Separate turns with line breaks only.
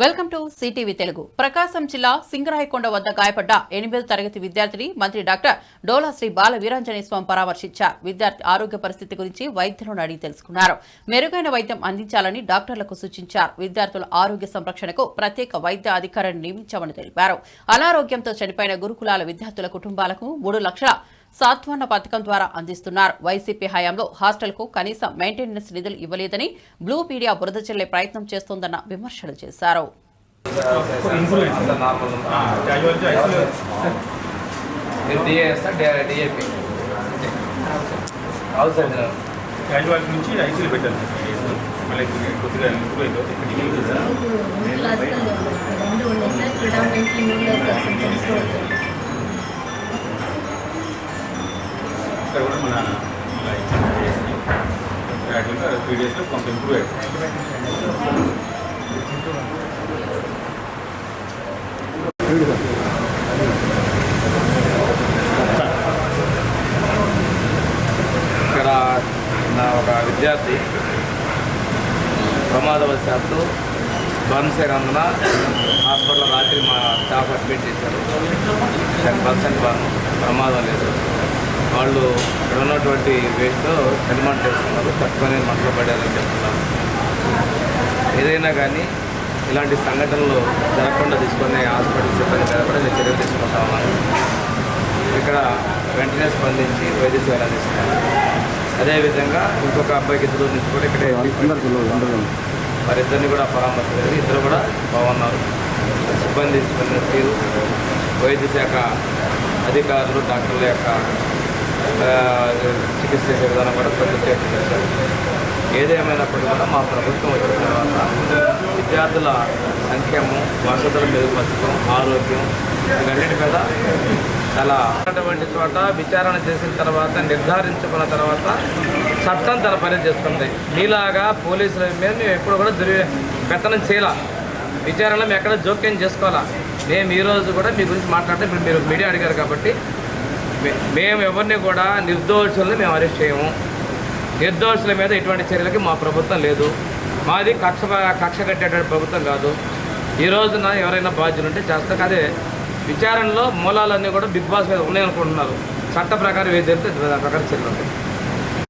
Welcome to CTV Telugu. Prakasam జిల్లా సింగరాయకొండ వద్ద గాయపడ్డ ఎనిమిదో తరగతి విద్యార్థిని మంత్రి డాక్టర్ డోలా శ్రీ బాల వీరాంజనేయ స్వామి పరామర్శించారు. విద్యార్థి ఆరోగ్య పరిస్థితి గురించి వైద్యులను అడిగి తెలుసుకున్నారు. మెరుగైన వైద్యం అందించాలని డాక్టర్లకు సూచించారు. విద్యార్థుల ఆరోగ్య సంరక్షణకు ప్రత్యేక వైద్య అధికారిని నియమించామని తెలిపారు. అనారోగ్యంతో చనిపోయిన గురుకులాల విద్యార్థుల కుటుంబాలకు మూడు లక్షల సాత్వన పథకం ద్వారా అందిస్తున్నారు. వైసీపీ హయాంలో హాస్టల్కు కనీసం మెయింటెనెన్స్ నిధులు ఇవ్వలేదని బ్లూ మీడియా బురద చెల్లే ప్రయత్నం చేస్తోందన్న విమర్శలు చేశారు.
మీరు డిఏఎస్ఆ డిఏపి అవుతుంది సార్
క్యాజువాలిటీ నుంచి ఐసీలు పెట్టాను మళ్ళీ కొద్దిగా ఇంప్రూవ్ అయిపోతే ఇక్కడ ఇక్కడ కూడా మన యాక్చువల్గా త్రీ డేస్లో కొంత ఇంప్రూవ్
విద్యార్థి ప్రమాదవశాత్తు బర్న్స్ హాస్పిటల్లో రాత్రి మా స్టాఫ్ అడ్మిట్ చేశారు. టెన్ పర్సెంట్ ప్రమాదం లేదు. వాళ్ళు ఇక్కడ ఉన్నటువంటి వేస్ట్తో సెటిల్మెంట్ చేసుకున్నారు తక్కువనే మంటలు పడారని చెప్తున్నారు. ఏదైనా కానీ ఇలాంటి సంఘటనలు జరగకుండా తీసుకునే హాస్పిటల్ సిబ్బంది మీద కూడా నేను చర్యలు తీసుకుంటా ఉన్నాను ఇక్కడ వెంటనే స్పందించి వైద్య సేవలు అందిస్తున్నాను అదేవిధంగా ఇంకొక అబ్బాయికి ఇద్దరు నుంచి కూడా ఇక్కడ వారిద్దరిని కూడా పరామర్శించారు. ఇద్దరు కూడా బాగున్నారు. సిబ్బంది స్పందించిన తీరు వైద్య శాఖ అధికారులు డాక్టర్ల యొక్క చికిత్స చేసే విధానం కూడా ప్రత్యేక ఏదేమైనప్పటికీ కూడా మా ప్రభుత్వం వచ్చిన తర్వాత విద్యార్థుల సంక్షేమం వసతులు మెరుగుపరచడం ఆరోగ్యం వీటన్నిటి మీద చాలా అటువంటి చోట విచారణ చేసిన తర్వాత నిర్ధారించుకున్న తర్వాత చట్టం తన పని చేస్తుంది మీలాగా పోలీసుల మీద మేము ఎప్పుడు కూడా దుర్వి పెత్తనం చేయాల? విచారణలో మేము ఎక్కడ జోక్యం చేసుకోవాలా? మేము ఈరోజు కూడా మీ గురించి మాట్లాడితే ఇప్పుడు మీరు మీడియా అడిగారు కాబట్టి మేము ఎవరిని కూడా నిర్దోషుల్ని మేము అరెస్ట్ చేయము. నిర్దోషుల మీద ఎటువంటి చర్యలకి మా ప్రభుత్వం లేదు. మాది కక్ష కక్ష కట్టేటువంటి ప్రభుత్వం కాదు. ఈ రోజున ఎవరైనా బాధ్యులు ఉంటే చేస్తాం. అదే విచారణలో మూలాలన్నీ కూడా బిగ్ బాస్ మీద ఉన్నాయనుకుంటున్నారు. చట్ట ప్రకారం ఏదైతే దాని ప్రకారం చర్యలు ఉంటాయి.